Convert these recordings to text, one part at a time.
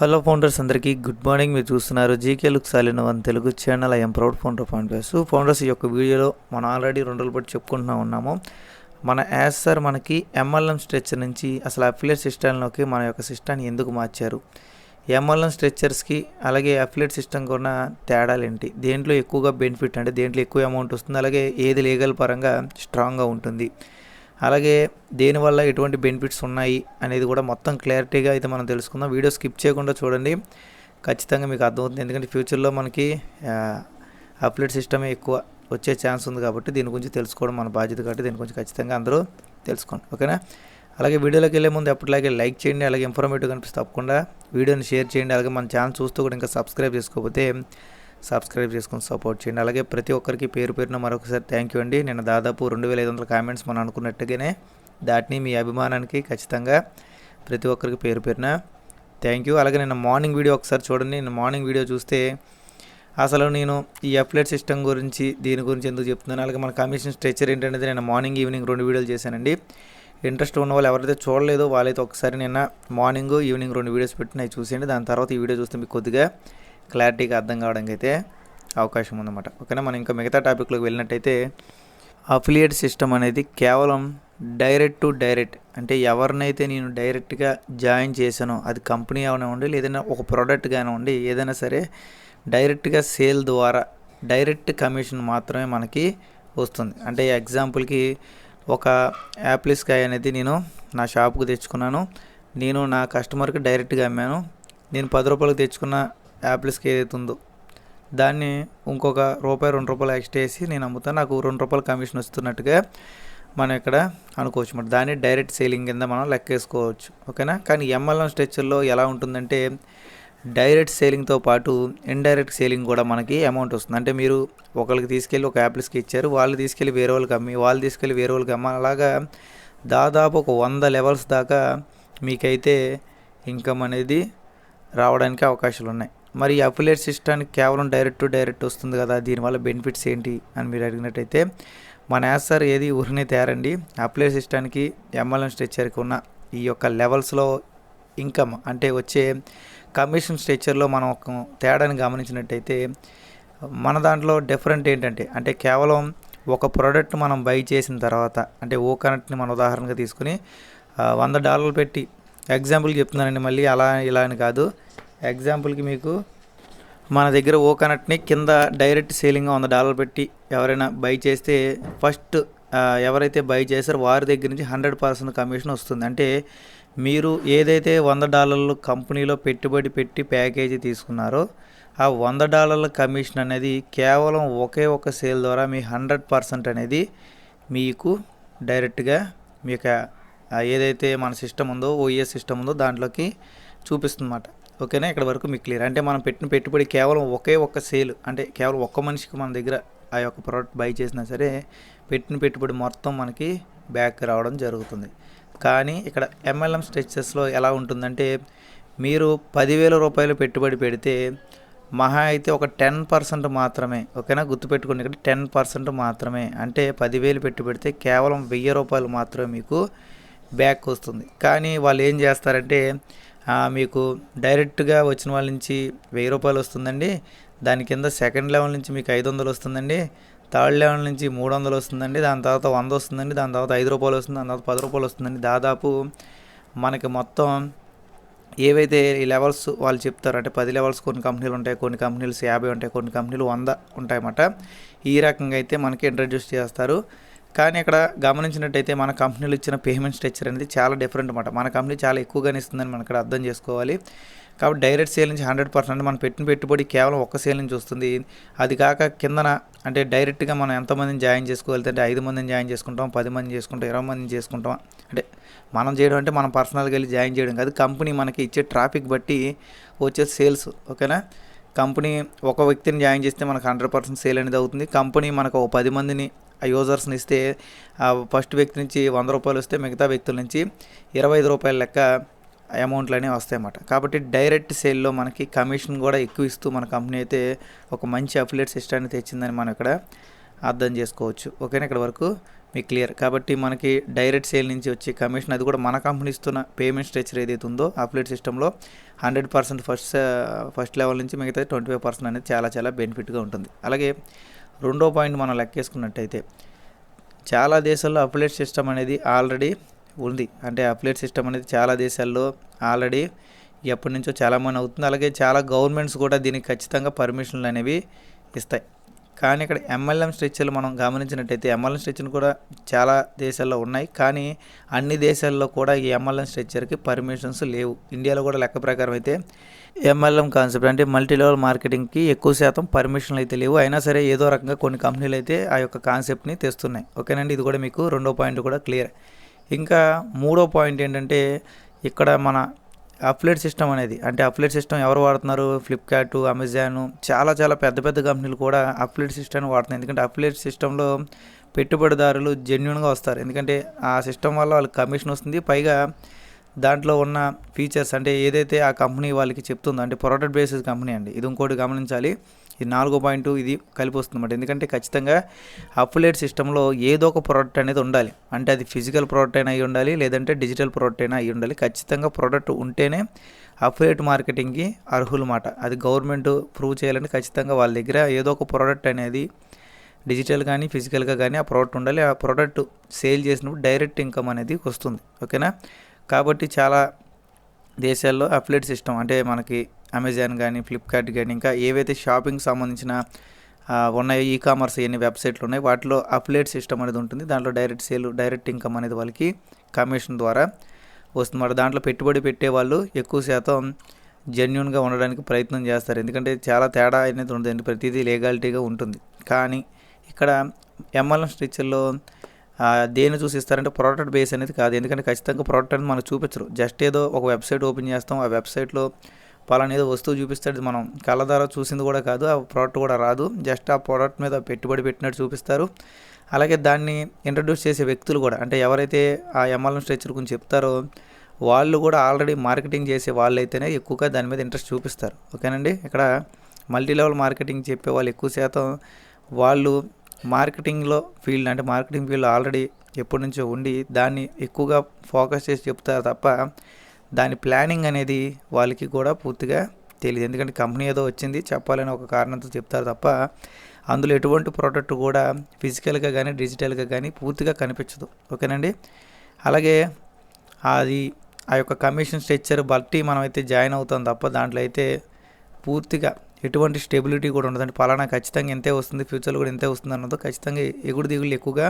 Hello founders అందరికీ good morning. మీరు చూస్తున్నారు GK look సాలిన one Telugu channel. I'm proud founder founders founders ఈ యొక్క వీడియోలో మనం ఆల్రెడీ రెండు రోజులు బట్టి చెప్పుకుంటున్నా ఉన్నాము. మన యాజ్ సార్ మనకి ఎంఎల్ఎం స్ట్రెచ్చర్ నుంచి అసలు అఫిలియట్ సిస్టంలోకి మన యొక్క సిస్టాన్ని ఎందుకు మార్చారు? ఎంఎల్ఎం స్ట్రెచ్చర్స్కి అలాగే అఫిలియట్ సిస్టమ్ ఉన్న తేడాలు ఏంటి? దేంట్లో ఎక్కువగా బెనిఫిట్ అంటే దేంట్లో ఎక్కువ అమౌంట్ వస్తుంది? అలాగే ఏది లీగల్ పరంగా స్ట్రాంగ్గా ఉంటుంది? అలాగే దేనివల్ల ఎటువంటి బెనిఫిట్స్ ఉన్నాయి అనేది కూడా మొత్తం క్లారిటీగా అయితే మనం తెలుసుకుందాం. వీడియో స్కిప్ చేయకుండా చూడండి. ఖచ్చితంగా మీకు అర్థమవుతుంది. ఎందుకంటే ఫ్యూచర్లో మనకి అప్లెట్ సిస్టమే ఎక్కువ వచ్చే ఛాన్స్ ఉంది కాబట్టి దీని గురించి తెలుసుకోవడం మన బాధ్యత కాబట్టి దీని గురించి ఖచ్చితంగా అందరూ తెలుసుకోండి. ఓకేనా? అలాగే వీడియోలోకి వెళ్ళే ముందు ఎప్పటిలాగే లైక్ చేయండి. అలాగే ఇన్ఫర్మేటివ్ కనిపిస్తే తప్పకుండా వీడియోని షేర్ చేయండి. అలాగే మన ఛానల్ చూస్తూ కూడా ఇంకా సబ్స్క్రైబ్ చేసుకోకపోతే సబ్స్క్రైబ్ చేసుకొని సపోర్ట్ చేయండి. అలాగే ప్రతి ఒక్కరికి పేరు పేరున మరొకసారి థ్యాంక్ యూ అండి. నేను దాదాపు రెండు వేల ఐదు వందల కామెంట్స్ మనం అనుకున్నట్టుగానే దాటిని మీ అభిమానానికి ఖచ్చితంగా ప్రతి ఒక్కరికి పేరు పేరున థ్యాంక్ యూ అలాగే నేను మార్నింగ్ వీడియో ఒకసారి చూడండి. నేను మార్నింగ్ వీడియో చూస్తే అసలు నేను ఈ అప్లెట్ సిస్టమ్ గురించి దీని గురించి ఎందుకు చెప్తున్నాను? అలాగే మన కమిషన్ స్ట్రెచర్ ఏంటనేది నేను మార్నింగ్ ఈవినింగ్ రెండు వీడియోలు చేశానండి. ఇంట్రెస్ట్ ఉన్న వాళ్ళు ఎవరైతే చూడలేదో వాళ్ళైతే ఒకసారి నిన్న మార్నింగ్ ఈవినింగ్ రెండు వీడియోస్ పెట్టిన అవి చూసేయండి. దాని తర్వాత ఈ వీడియో చూస్తే మీకు కొద్దిగా క్లారిటీగా అర్థం కావడానికి అయితే అవకాశం ఉందన్నమాట. ఓకేనా? మనం ఇంకా మిగతా టాపిక్లోకి వెళ్ళినట్టయితే అఫిలియేట్ సిస్టమ్ అనేది కేవలం డైరెక్ట్ టు డైరెక్ట్ అంటే ఎవరినైతే నేను డైరెక్ట్గా జాయిన్ చేశానో అది కంపెనీ అవనివ్వండి లేదైనా ఒక ప్రోడక్ట్ కానివ్వండి ఏదైనా సరే డైరెక్ట్గా సేల్ ద్వారా డైరెక్ట్ కమిషన్ మాత్రమే మనకి వస్తుంది. అంటే ఎగ్జాంపుల్కి ఒక యాప్లిస్కాయ అనేది నేను నా షాప్కి తెచ్చుకున్నాను. నేను నా కస్టమర్కి డైరెక్ట్గా అమ్మాను. నేను పది రూపాయలకు తెచ్చుకున్న యాప్లిస్కి ఏదైతే ఉందో దాన్ని ఇంకొక రూపాయి రెండు రూపాయలు ఎక్స్ట్రా వేసి నేను అమ్ముతాను నాకు రెండు రూపాయలు కమిషన్ వస్తున్నట్టుగా మనం ఇక్కడ అనుకోవచ్చు. అన్నమాట దాన్ని డైరెక్ట్ సేలింగ్ కింద మనం లెక్కేసుకోవచ్చు ఓకేనా? కానీ ఎంఎల్ఎం స్ట్రక్చర్లో ఎలా ఉంటుందంటే డైరెక్ట్ సేలింగ్తో పాటు ఇండైరెక్ట్ సేలింగ్ కూడా మనకి అమౌంట్ వస్తుంది. అంటే మీరు ఒకరికి తీసుకెళ్ళి ఒక యాప్లెస్కి ఇచ్చారు వాళ్ళు తీసుకెళ్ళి వేరే వాళ్ళకి అమ్మి వాళ్ళు తీసుకెళ్ళి వేరే వాళ్ళకి అమ్మ అలాగా దాదాపు ఒక వంద లెవెల్స్ దాకా మీకైతే ఇన్కమ్ అనేది రావడానికి అవకాశాలు ఉన్నాయి మరి అఫిలియేట్ సిస్టానికి కేవలం డైరెక్ట్ టు డైరెక్ట్ వస్తుంది కదా దీనివల్ల బెనిఫిట్స్ ఏంటి అని మీరు అడిగినట్టయితే మన యాసర్ ఏది ఊరినే తేరండి. అఫిలియేట్ సిస్టానికి ఎంఎల్ఎం స్ట్రెచ్చర్కి ఉన్న ఈ యొక్క లెవెల్స్లో ఇన్కమ్ అంటే వచ్చే కమిషన్ స్ట్రక్చర్లో మనం ఒక తేడాని గమనించినట్టయితే మన దాంట్లో డిఫరెంట్ ఏంటంటే అంటే కేవలం ఒక ప్రోడక్ట్ మనం బై చేసిన తర్వాత అంటే ఓ కనెక్ట్ని మనం ఉదాహరణగా తీసుకుని వంద డాలర్లు పెట్టి ఎగ్జాంపుల్ చెప్తున్నానండి మళ్ళీ అలా ఇలా అని కాదు. ఎగ్జాంపుల్కి మీకు మన దగ్గర ఓ కనెక్ట్ని కింద డైరెక్ట్ సేలింగ్ వంద డాలర్లు పెట్టి ఎవరైనా బై చేస్తే ఫస్ట్ ఎవరైతే బై చేస్తారో వారి దగ్గర నుంచి హండ్రెడ్ పర్సెంట్ కమిషన్ వస్తుంది. అంటే మీరు ఏదైతే వంద డాలర్లు కంపెనీలో పెట్టుబడి పెట్టి ప్యాకేజీ తీసుకున్నారో ఆ వంద డాలర్ల కమిషన్ అనేది కేవలం ఒకే ఒక సేల్ ద్వారా మీ హండ్రెడ్ పర్సెంట్ అనేది మీకు డైరెక్ట్గా మీ యొక్క ఏదైతే మన సిస్టమ్ ఉందో ఓఏ సిస్టమ్ ఉందో దాంట్లోకి చూపిస్తుందన్నమాట. ఓకేనా? ఇక్కడ వరకు మీకు క్లియర్ అంటే మనం పెట్టిన పెట్టుబడి కేవలం ఒకే ఒక్క సేల్ అంటే కేవలం ఒక్క మనిషికి మన దగ్గర ఆ యొక్క ప్రోడక్ట్ బై చేసినా సరే పెట్టిన పెట్టుబడి మొత్తం మనకి బ్యాక్ రావడం జరుగుతుంది. కానీ ఇక్కడ ఎంఎల్ఎం స్ట్రెచెస్లో ఎలా ఉంటుందంటే మీరు పదివేల రూపాయలు పెట్టుబడి పెడితే మహా అయితే ఒక టెన్ పర్సెంట్ మాత్రమే ఓకేనా? గుర్తుపెట్టుకోండి ఇక్కడ టెన్ పర్సెంట్ మాత్రమే. అంటే పదివేలు పెట్టి పెడితే కేవలం వెయ్యి రూపాయలు మాత్రమే మీకు బ్యాక్ వస్తుంది. కానీ వాళ్ళు ఏం చేస్తారంటే మీకు డైరెక్ట్గా వచ్చిన వాళ్ళ నుంచి వెయ్యి రూపాయలు వస్తుందండి. దాని కింద సెకండ్ లెవెల్ నుంచి మీకు ఐదు వందలు వస్తుందండి. థర్డ్ లెవెల్ నుంచి మూడు వందలు వస్తుందండి. దాని తర్వాత వంద వస్తుందండి. దాని తర్వాత ఐదు రూపాయలు వస్తుంది. దాని తర్వాత పది రూపాయలు వస్తుందండి. దాదాపు మనకి మొత్తం ఏవైతే ఈ లెవెల్స్ వాళ్ళు చెప్తారు అంటే పది లెవెల్స్ కొన్ని కంపెనీలు ఉంటాయి కొన్ని కంపెనీలు యాభై ఉంటాయి కొన్ని కంపెనీలు వంద ఉంటాయన్నమాట. ఈ రకంగా అయితే మనకి ఇంట్రడ్యూస్ చేస్తారు. కానీ ఇక్కడ గమనించినట్టయితే మన కంపెనీలు ఇచ్చిన పేమెంట్ స్ట్రక్చర్ అనేది చాలా డిఫరెంట్ అనమాట మన కంపెనీ చాలా ఎక్కువగానే ఇస్తుందని మనం ఇక్కడ అర్థం చేసుకోవాలి. కాబట్టి డైరెక్ట్ సేల్ నుంచి హండ్రెడ్ పర్సెంట్ మనం పెట్టిన పెట్టుబడి కేవలం ఒక్క సేల్ నుంచి వస్తుంది. అది కాక కిందన అంటే డైరెక్ట్గా మనం ఎంతమందిని జాయిన్ చేసుకోగలితే అంటే ఐదు మందిని జాయిన్ చేసుకుంటాం పది మంది చేసుకుంటాం ఇరవై మందిని చేసుకుంటాం. అంటే మనం చేయడం అంటే మనం పర్సనల్గా వెళ్ళి జాయిన్ చేయడం కాదు. కంపెనీ మనకి ఇచ్చే ట్రాఫిక్ బట్టి వచ్చే సేల్స్ ఓకేనా కంపెనీ ఒక వ్యక్తిని జాయిన్ చేస్తే మనకు హండ్రెడ్ పర్సెంట్ సేల్ అనేది అవుతుంది. కంపెనీ మనకు ఒక పది మందిని యూజర్స్ని ఇస్తే ఆ ఫస్ట్ వ్యక్తి నుంచి వంద రూపాయలు వస్తే మిగతా వ్యక్తుల నుంచి ఇరవై ఐదు రూపాయల లెక్క అమౌంట్లు అనేవి వస్తాయన్నమాట. కాబట్టి డైరెక్ట్ సేల్లో మనకి కమిషన్ కూడా ఎక్కువ ఇస్తూ మన కంపెనీ అయితే ఒక మంచి అఫిలియేట్ సిస్టాన్ని తెచ్చిందని మనం ఇక్కడ అర్థం చేసుకోవచ్చు. ఓకేనా? ఇక్కడ వరకు మీకు క్లియర్. కాబట్టి మనకి డైరెక్ట్ సేల్ నుంచి వచ్చే కమిషన్ అది కూడా మన కంపెనీ ఇస్తున్న పేమెంట్ స్ట్రక్చర్ ఏదైతే ఉందో అప్లైట్ సిస్టంలో hundred percent first first level నుంచి మిగతా ట్వంటీ ఫైవ్ పర్సెంట్ అనేది చాలా చాలా బెనిఫిట్గా ఉంటుంది. అలాగే రెండో పాయింట్ మనం లెక్కేసుకున్నట్టయితే చాలా దేశాల్లో అప్లేట్ సిస్టమ్ అనేది ఆల్రెడీ ఉంది. అంటే అప్లేట్ సిస్టమ్ అనేది చాలా దేశాల్లో ఆల్రెడీ ఎప్పటి నుంచో చాలామంది అవుతుంది. అలాగే చాలా గవర్నమెంట్స్ కూడా దీనికి ఖచ్చితంగా పర్మిషన్లు అనేవి ఇస్తాయి. కానీ ఇక్కడ ఎంఎల్ఎం స్ట్రెచ్చర్లు మనం గమనించినట్టయితే ఎంఎల్ఎం స్ట్రెచ్చర్ కూడా చాలా దేశాల్లో ఉన్నాయి. కానీ అన్ని దేశాల్లో కూడా ఈ ఎంఎల్ఎం స్ట్రెచ్చర్కి పర్మిషన్స్ లేవు. ఇండియాలో కూడా లెక్క ప్రకారం అయితే ఎంఎల్ఎం కాన్సెప్ట్ అంటే మల్టీ లెవెల్ మార్కెటింగ్కి ఎక్కువ శాతం పర్మిషన్లు అయితే లేవు. అయినా సరే ఏదో రకంగా కొన్ని కంపెనీలు అయితే ఆ యొక్క కాన్సెప్ట్ని తెస్తున్నాయి. ఓకేనండి? ఇది కూడా మీకు రెండో పాయింట్ కూడా క్లియర్ ఇంకా మూడో పాయింట్ ఏంటంటే ఇక్కడ మన అప్లైట్ సిస్టమ్ అనేది. అంటే అప్లైట్ సిస్టమ్ ఎవరు వాడుతున్నారు? ఫ్లిప్కార్ట్ అమెజాన్ చాలా చాలా పెద్ద పెద్ద కంపెనీలు కూడా అప్లైట్ సిస్టమ్ వాడుతున్నాయి. ఎందుకంటే అప్లైట్ సిస్టంలో పెట్టుబడిదారులు జెన్యున్గా వస్తారు. ఎందుకంటే ఆ సిస్టమ్ వల్ల వాళ్ళకి కమిషన్ వస్తుంది. పైగా దాంట్లో ఉన్న ఫీచర్స్ అంటే ఏదైతే ఆ కంపెనీ వాళ్ళకి చెప్తుందో అంటే ప్రొడక్ట్ బేసిస్ కంపెనీ అండి. ఇది ఇంకోటి గమనించాలి. ఇది నాలుగో పాయింట్ ఇది కలిపి వస్తుందన్నమాట ఎందుకంటే ఖచ్చితంగా అప్లేట్ సిస్టంలో ఏదో ఒక ప్రోడక్ట్ అనేది ఉండాలి. అంటే అది ఫిజికల్ ప్రోడక్ట్ అయినా అయి ఉండాలి లేదంటే డిజిటల్ ప్రోడక్ట్ అయినా అయి ఉండాలి. ఖచ్చితంగా ప్రోడక్ట్ ఉంటేనే అఫిలియేట్ మార్కెటింగ్కి అర్హులమాట. అది గవర్నమెంట్ ప్రూవ్ చేయాలంటే ఖచ్చితంగా వాళ్ళ దగ్గర ఏదో ఒక ప్రోడక్ట్ అనేది డిజిటల్ కానీ ఫిజికల్గా కానీ ఆ ప్రోడక్ట్ ఉండాలి. ఆ ప్రోడక్ట్ సేల్ చేసినప్పుడు డైరెక్ట్ ఇన్కమ్ అనేది వస్తుంది. ఓకేనా? కాబట్టి చాలా దేశాల్లో అఫిలేట్ సిస్టమ్ అంటే మనకి అమెజాన్ కానీ ఫ్లిప్కార్ట్ కానీ ఇంకా ఏవైతే షాపింగ్ సంబంధించిన ఉన్నాయి ఉన్నాయో ఈ కామర్స్ ఎన్ని వెబ్సైట్లు ఉన్నాయి వాటిలో అప్లేట్ సిస్టమ్ అనేది ఉంటుంది. దాంట్లో డైరెక్ట్ సేల్ డైరెక్ట్ ఇన్కమ్ అనేది వాళ్ళకి కమిషన్ ద్వారా వస్తుంది. దాంట్లో పెట్టుబడి పెట్టే వాళ్ళు ఎక్కువ శాతం జెన్యున్గా ఉండడానికి ప్రయత్నం చేస్తారు. ఎందుకంటే చాలా తేడా అనేది ఉంటుంది. ప్రతిదీ లీగాలిటీగా ఉంటుంది. కానీ ఇక్కడ ఎంఎల్ఎం స్ట్రిక్చర్లో దేన్ని చూసిస్తారంటే ప్రోడక్ట్ బేస్ అనేది కాదు. ఎందుకంటే ఖచ్చితంగా ప్రోడక్ట్ అనేది మనకు చూపించరు. జస్ట్ ఏదో ఒక వెబ్సైట్ ఓపెన్ చేస్తాం. ఆ వెబ్సైట్లో పలానా ఏదో వస్తువు చూపిస్తాడు మనం కళ్ళ ద్వారా చూసింది కూడా కాదు ఆ ప్రోడక్ట్ కూడా రాదు. జస్ట్ ఆ ప్రోడక్ట్ మీద పెట్టుబడి పెట్టినట్టు చూపిస్తారు. అలాగే దాన్ని ఇంట్రడ్యూస్ చేసే వ్యక్తులు కూడా అంటే ఎవరైతే ఆ ఎంఎల్ఎం స్ట్రెచ్చర్ గురించి చెప్తారో వాళ్ళు కూడా ఆల్రెడీ మార్కెటింగ్ చేసే వాళ్ళు అయితేనే ఎక్కువగా దాని మీద ఇంట్రెస్ట్ చూపిస్తారు. ఓకేనండి? ఇక్కడ మల్టీ లెవెల్ మార్కెటింగ్ చెప్పే వాళ్ళు ఎక్కువ శాతం వాళ్ళు మార్కెటింగ్లో ఫీల్డ్ అంటే మార్కెటింగ్ ఫీల్డ్ ఆల్రెడీ ఎప్పటి నుంచో ఉండి దాన్ని ఎక్కువగా ఫోకస్ చేసి చెప్తారు తప్ప దాని ప్లానింగ్ అనేది వాళ్ళకి కూడా పూర్తిగా తెలియదు ఎందుకంటే కంపెనీ ఏదో వచ్చింది చెప్పాలని ఒక కారణంతో చెప్తారు తప్ప అందులో ఎటువంటి ప్రోడక్ట్ కూడా ఫిజికల్గా కానీ డిజిటల్గా కానీ పూర్తిగా కనిపించదు. ఓకేనండి? అలాగే అది ఆ యొక్క కమిషన్ స్ట్రక్చర్ బట్టి మనమైతే జాయిన్ అవుతాం తప్ప దాంట్లో అయితే పూర్తిగా ఎటువంటి స్టెబిలిటీ కూడా ఉండదు. అంటే పలానా ఖచ్చితంగా ఎంతే వస్తుంది ఫ్యూచర్లో కూడా ఎంతే వస్తుంది అన్నదో ఖచ్చితంగా ఎగుడు దిగులు ఎక్కువగా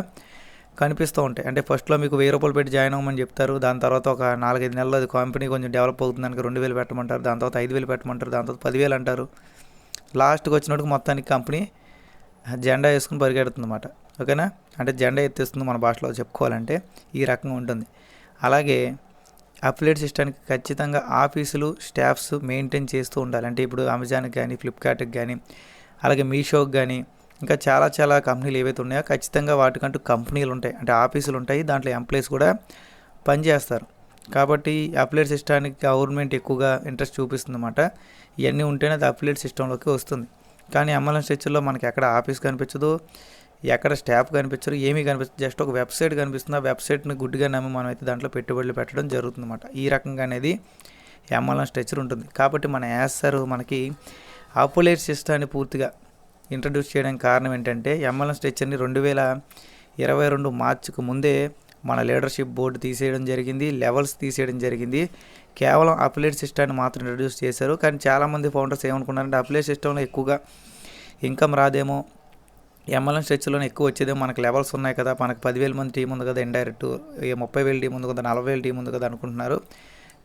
కనిపిస్తూ ఉంటాయి. అంటే ఫస్ట్లో మీకు వెయ్యి రూపాయలు పెట్టి జాయిన్ అవ్వమని చెప్తారు. దాని తర్వాత ఒక నాలుగైదు నెలలు అది కంపెనీ కొంచెం డెవలప్ అవుతుంది దానికి రెండు వేలు పెట్టమంటారు. దాని తర్వాత ఐదు వేలు పెట్టమంటారు. దాని తర్వాత పదివేలు అంటారు. లాస్ట్కి వచ్చినట్టుకు మొత్తానికి కంపెనీ జెండా వేసుకుని పరిగెడుతుంది అనమాట ఓకేనా? అంటే జెండా ఎత్తేస్తుంది మన భాషలో చెప్పుకోవాలంటే ఈ రకంగా ఉంటుంది. అలాగే అప్లేట్ సిస్టానికి ఖచ్చితంగా ఆఫీసులు స్టాఫ్స్ మెయింటైన్ చేస్తూ ఉండాలి. అంటే ఇప్పుడు అమెజాన్కి కానీ ఫ్లిప్కార్ట్కి కానీ అలాగే మీషోకి కానీ ఇంకా చాలా చాలా కంపెనీలు ఏవైతే ఉన్నాయో ఖచ్చితంగా వాటికంటూ కంపెనీలు ఉంటాయి. అంటే ఆఫీసులు ఉంటాయి. దాంట్లో ఎంప్లాయీస్ కూడా పనిచేస్తారు కాబట్టి అప్లేట్ సిస్టానికి గవర్నమెంట్ ఎక్కువగా ఇంట్రెస్ట్ చూపిస్తుంది అన్నమాట ఇవన్నీ ఉంటేనే అది అప్లేట్ సిస్టంలోకి వస్తుంది. కానీ ఎంఎల్ఎన్ స్ట్రెచ్లో మనకి ఎక్కడ ఆఫీస్ కనిపించదు ఎక్కడ స్టాఫ్ కనిపించరు ఏమీ కనిపించదు. జస్ట్ ఒక వెబ్సైట్ కనిపిస్తుంది. ఆ వెబ్సైట్ని గుడ్డిగా నమ్మి మనం అయితే దాంట్లో పెట్టుబడులు పెట్టడం జరుగుతుంది అన్నమాట ఈ రకంగా అనేది ఎంఎల్ఎన్ స్ట్రెచర్ ఉంటుంది. కాబట్టి మన యాసర్ మనకి అపోలేట్ సిస్టాన్ని పూర్తిగా ఇంట్రడ్యూస్ చేయడానికి కారణం ఏంటంటే ఎంఎల్ఎన్ స్ట్రక్చర్ని రెండు వేల ఇరవై రెండు మార్చికి ముందే మన లీడర్షిప్ బోర్డు తీసేయడం జరిగింది లెవెల్స్ తీసేయడం జరిగింది. కేవలం అప్లైట్ సిస్టాన్ని మాత్రం ఇంట్రడ్యూస్ చేశారు. కానీ చాలామంది ఫౌండర్స్ ఏమనుకున్నారంటే అప్లేట్ సిస్టంలో ఎక్కువగా ఇన్కమ్ రాదేమో ఎంఎల్ఎన్ స్ట్రెచ్లోనే ఎక్కువ వచ్చేదేమో మనకు లెవెల్స్ ఉన్నాయి కదా మనకు పదివేల మంది టీం ఉంది కదా ఇండైరెక్ట్ ముప్పై వేల టీం ఉంది కదా నలభై వేల టీం ఉంది కదా అనుకుంటున్నారు.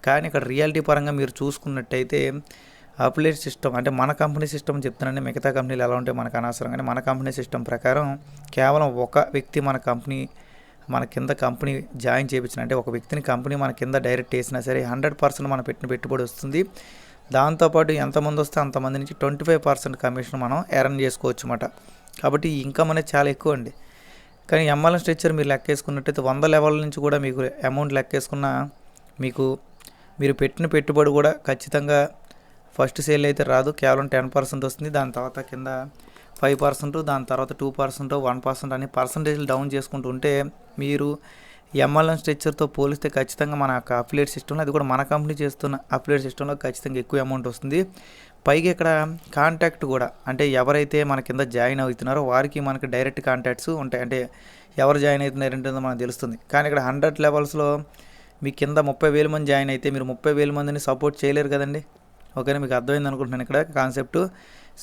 కానీ ఇక్కడ రియాలిటీ పరంగా మీరు చూసుకున్నట్టయితే అప్లేట్ సిస్టమ్ అంటే మన కంపెనీ సిస్టమ్ చెప్తున్నాను మిగతా కంపెనీలు ఎలా ఉంటాయి మనకు అనవసరం. కానీ మన కంపెనీ సిస్టమ్ ప్రకారం కేవలం ఒక వ్యక్తి మన కంపెనీ మన కింద కంపెనీ జాయిన్ చేయించిన అంటే ఒక వ్యక్తిని కంపెనీ మన కింద డైరెక్ట్ వేసినా సరే హండ్రెడ్ పర్సెంట్ మనం పెట్టిన పెట్టుబడి వస్తుంది. దాంతోపాటు ఎంతమంది వస్తే అంతమంది నుంచి ట్వంటీ ఫైవ్ పర్సెంట్ కమిషన్ మనం ఎర్న్ చేసుకోవచ్చు అన్నమాట కాబట్టి ఈ ఇన్కమ్ అనేది చాలా ఎక్కువ అండి. కానీ ఎంఎల్ఎం స్ట్రక్చర్ మీరు లెక్కేసుకున్నట్టయితే వంద లెవెల్ నుంచి కూడా మీకు అమౌంట్ లెక్కేసుకున్న మీకు మీరు పెట్టిన పెట్టుబడి కూడా ఖచ్చితంగా ఫస్ట్ సేల్ అయితే రాదు కేవలం టెన్ పర్సెంట్ వస్తుంది. దాని తర్వాత కింద ఫైవ్ పర్సెంట్ దాని తర్వాత టూ పర్సెంట్ వన్ పర్సెంట్ అని పర్సంటేజ్లు డౌన్ చేసుకుంటూ ఉంటే మీరు ఎంఎల్ఎం స్ట్రక్చర్తో పోలిస్తే ఖచ్చితంగా మన యొక్క అఫిలియేట్ సిస్టంలో అది కూడా మన కంపెనీ చేస్తున్న అఫిలియేట్ సిస్టంలో ఖచ్చితంగా ఎక్కువ అమౌంట్ వస్తుంది. పైగా ఇక్కడ కాంటాక్ట్ కూడా అంటే ఎవరైతే మన కింద జాయిన్ అవుతున్నారో వారికి మనకి డైరెక్ట్ కాంటాక్ట్స్ ఉంటాయి. అంటే ఎవరు జాయిన్ అవుతున్నారంటుందో మనకు తెలుస్తుంది. కానీ ఇక్కడ హండ్రెడ్ లెవెల్స్లో మీ కింద ముప్పై వేల మంది జాయిన్ అయితే మీరు ముప్పై వేల మందిని సపోర్ట్ చేయలేరు కదండి. ఓకేనా మీకు అర్థమైంది అనుకుంటున్నాను ఇక్కడ కాన్సెప్ట్.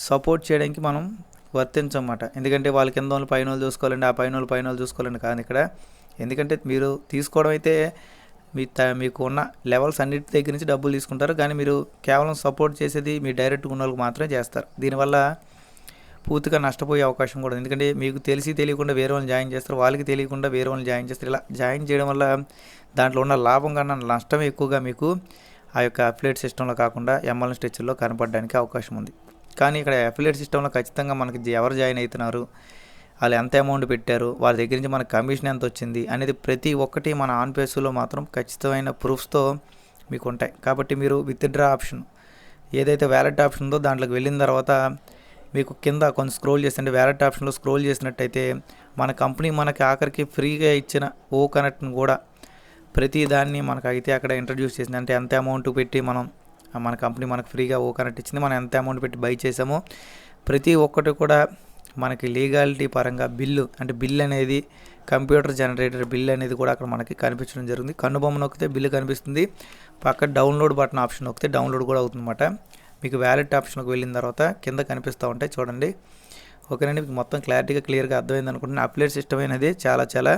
సపోర్ట్ చేయడానికి మనం వర్తించమాట ఎందుకంటే వాళ్ళ కింద వాళ్ళు పైన వాళ్ళు చూసుకోవాలండి ఆ పైన వాళ్ళు పైన వాళ్ళు చూసుకోవాలండి కానీ ఇక్కడ. ఎందుకంటే మీరు తీసుకోవడం అయితే మీ త మీకు ఉన్న లెవెల్స్ అన్నిటి దగ్గర నుంచి డబ్బులు తీసుకుంటారు. కానీ మీరు కేవలం సపోర్ట్ చేసేది మీ డైరెక్ట్ ఉన్న వాళ్ళకి మాత్రమే చేస్తారు. దీనివల్ల పూర్తిగా నష్టపోయే అవకాశం కూడా ఎందుకంటే మీకు తెలిసి తెలియకుండా వేరే వాళ్ళని జాయిన్ చేస్తారు. వాళ్ళకి తెలియకుండా వేరే వాళ్ళని జాయిన్ చేస్తారు. ఇలా జాయిన్ చేయడం వల్ల దాంట్లో ఉన్న లాభం కన్నా నష్టం ఎక్కువగా మీకు ఆ యొక్క అఫిలేట్ సిస్టంలో కాకుండా ఎంఎల్ఎన్ స్ట్రెచ్లో కనపడడానికి అవకాశం ఉంది. కానీ ఇక్కడ అఫిలేట్ సిస్టంలో ఖచ్చితంగా మనకి ఎవరు జాయిన్ అవుతున్నారు వాళ్ళు ఎంత అమౌంట్ పెట్టారు వాళ్ళ దగ్గర నుంచి మనకు కమిషన్ ఎంత వచ్చింది అనేది ప్రతి ఒక్కటి మన ఆన్ పేస్లో మాత్రం ఖచ్చితమైన ప్రూఫ్స్తో మీకు ఉంటాయి కాబట్టి మీరు విత్డ్రా ఆప్షన్ ఏదైతే వ్యాలెట్ ఆప్షన్ ఉందో దాంట్లోకి వెళ్ళిన తర్వాత మీకు కింద కొంచెం స్క్రోల్ చేస్తుంటే వ్యాలెట్ ఆప్షన్లో స్క్రోల్ చేసినట్టయితే మన కంపెనీ మనకి ఆఖరికి ఫ్రీగా ఇచ్చిన ఓ కనెక్ట్ని కూడా ప్రతి దాన్ని మనకు అయితే అక్కడ ఇంట్రడ్యూస్ చేసింది. అంటే ఎంత అమౌంట్ పెట్టి మనం మన కంపెనీ మనకు ఫ్రీగా ఓ కనెక్ట్ ఇచ్చింది మనం ఎంత అమౌంట్ పెట్టి బై చేసామో ప్రతి ఒక్కటి కూడా మనకి లీగాలిటీ పరంగా బిల్లు అంటే బిల్ అనేది కంప్యూటర్ జనరేటర్ బిల్ అనేది కూడా అక్కడ మనకి కనిపించడం జరుగుతుంది. కన్నుబొమ్మ నొక్కితే బిల్లు కనిపిస్తుంది. పక్క డౌన్లోడ్ బటన్ ఆప్షన్ నొక్కితే డౌన్లోడ్ కూడా అవుతుందన్నమాట. మీకు వ్యాలెట్ ఆప్షన్కి వెళ్ళిన తర్వాత కింద కనిపిస్తూ ఉంటాయి చూడండి. ఓకేనండి మీకు మొత్తం క్లారిటీగా క్లియర్గా అర్థమైంది అనుకుంటున్నాను. అప్లేట్ సిస్టమ్ అనేది చాలా చాలా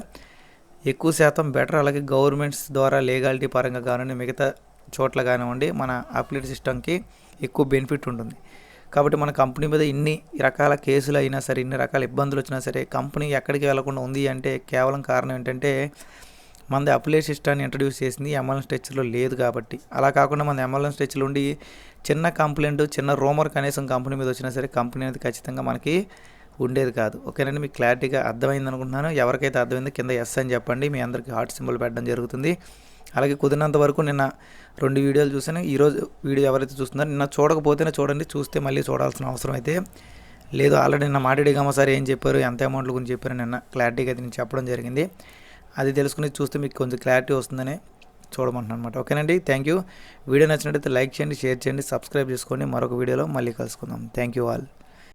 ఎక్కువ శాతం బెటర్ అలాగే గవర్నమెంట్స్ ద్వారా లీగాలిటీ పరంగా కానివ్వండి మిగతా చోట్ల కానివ్వండి మన అప్లేట్ సిస్టమ్కి ఎక్కువ బెనిఫిట్ ఉంటుంది. కాబట్టి మన కంపెనీ మీద ఇన్ని రకాల కేసులు అయినా సరే ఇన్ని రకాల ఇబ్బందులు వచ్చినా సరే కంపెనీ ఎక్కడికి వెళ్ళకుండా ఉంది అంటే కేవలం కారణం ఏంటంటే మనది అప్లేట్ సిస్టాన్ని ఇంట్రడ్యూస్ చేసింది ఎంఎల్ఎన్ స్ట్రెచ్లో లేదు కాబట్టి. అలా కాకుండా మన ఎంఎల్ఎన్ స్ట్రెచ్లో ఉండి చిన్న కంప్లైంట్ చిన్న రూమర్ కనీసం కంపెనీ మీద వచ్చినా సరే కంపెనీ అనేది ఖచ్చితంగా మనకి ఉండేది కాదు. ఓకేనండి మీకు క్లారిటీగా అర్థమైంది అనుకుంటున్నాను. ఎవరికైతే అర్థమైందో కింద ఎస్ అని చెప్పండి. మీ అందరికీ హార్ట్ సింబల్ పెట్టడం జరుగుతుంది. అలాగే కుదిరినంత వరకు నిన్న రెండు వీడియోలు చూసాను ఈరోజు వీడియో ఎవరైతే చూస్తున్నారో నిన్న చూడకపోతేనే చూడండి. చూస్తే మళ్ళీ చూడాల్సిన అవసరం అయితే లేదు. ఆల్రెడీ నిన్న మాట్లాడిగామ సార్ ఏం చెప్పారు ఎంత అమౌంట్ల గురించి చెప్పారు నిన్న క్లారిటీగా అయితే నేను చెప్పడం జరిగింది. అది తెలుసుకుని చూస్తే మీకు కొంచెం క్లారిటీ వస్తుందని చూడమంటున్నాను అనమాట ఓకేనండి థ్యాంక్ యూ వీడియో నచ్చినట్టయితే లైక్ చేయండి షేర్ చేయండి సబ్స్క్రైబ్ చేసుకోండి. మరొక వీడియోలో మళ్ళీ కలుసుకుందాం. Thank you all